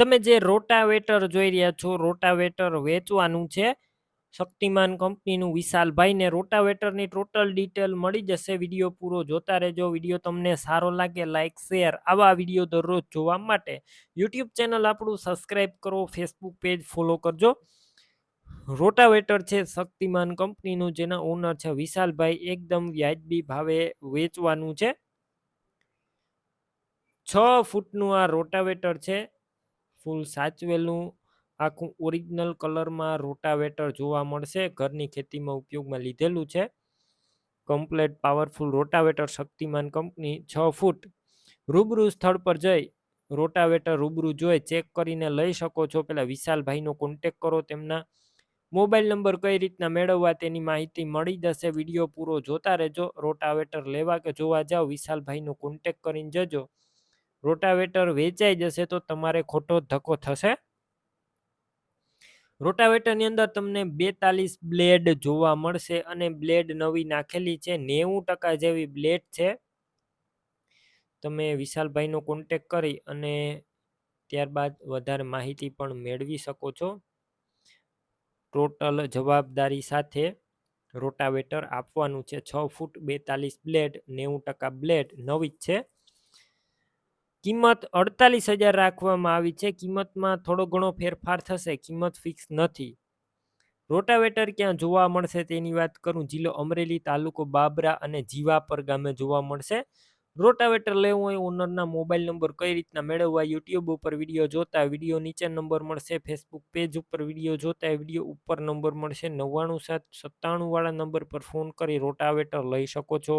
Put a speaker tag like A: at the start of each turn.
A: તમે જે રોટાવેટર જોઈ રહ્યા છો, રોટાવેટર વેચવાનું છે. શક્તિમાન કંપનીનું વિશાલભાઈને રોટાવેટરની ટોટલ ડિટેલ મળી જશે. વીડિયો પૂરો જોતા રહેજો. વીડિયો તમને સારો લાગે લાઇક શેર, આવા વીડિયો દરરોજ જોવા માટે યુટ્યુબ ચેનલ આપણું સબસ્ક્રાઈબ કરો, ફેસબુક પેજ ફોલો કરજો. રોટાવેટર છે શક્તિમાન કંપનીનું, જેના ઓનર છે વિશાલભાઈ. એકદમ વ્યાજબી ભાવે વેચવાનું છે. છ ફૂટનું આ રોટાવેટર છે. ફૂલ સાચવેલું, આખું ઓરિજિનલ કલરમાં રોટાવેટર જોવા મળશે. ઘરની ખેતીમાં ઉપયોગમાં લીધેલું છે. Complete powerful rotavator Shaktiman company છ ફૂટ. રૂબરૂ સ્થળ પર જઈ રોટાવેટર રૂબરૂ જોઈ ચેક કરીને લઈ શકો છો. પેલા વિશાલભાઈનો કોન્ટેક કરો તેમના. મોબાઈલ નંબર કઈ રીતના મેળવવા તેની માહિતી મળી જશે. વીડિયો પૂરો જોતા રહેજો. રોટાવેટર લેવા કે જોવા જાઓ વિશાલભાઈનો કોન્ટેક કરીને જજો. રોટાવેટર વેચાઈ જશે તો તમારે ખોટો ધક્કો થશે? રોટાવેટરની અંદર તમને બેતાલીસ બ્લેડ જોવા મળશે અને બ્લેડ નવી નાખેલી છે. નેવું ટકા જેવી બ્લેડ છે. તમે વિશાલભાઈનો કોન્ટેક કરી અને ત્યારબાદ વધારે માહિતી પણ મેળવી શકો છો. ટોટલ જવાબદારી સાથે રોટાવેટર આપવાનું છે. છ ફૂટ બેતાલીસ બ્લેડ, નેવું ટકા બ્લેડ નવી જ છે. કિંમત અડતાલીસ હજાર રાખવામાં આવી છે. કિંમતમાં થોડો ઘણો ફેરફાર થશે. કિંમત ફિક્સ નથી. રોટાવેટર ક્યાં જોવા મળશે તેની વાત કરું. જિલ્લો અમરેલી તાલુકો બાબરા અને જીવાપર ગામે જોવા મળશે. રોટાવેટર લેવું હોય ઓનરના મોબાઈલ નંબર કઈ રીતના મેળવવા, યુટ્યુબ ઉપર વીડિયો જોતા, વીડિયો નીચે નંબર મળશે, ફેસબુક પેજ ઉપર વીડિયો જોતા, વીડિયો ઉપર નંબર મળશે. નવ્વાણું સાત સત્તાણું વાળા નંબર પર ફોન કરી રોટાવેટર લઈ શકો છો.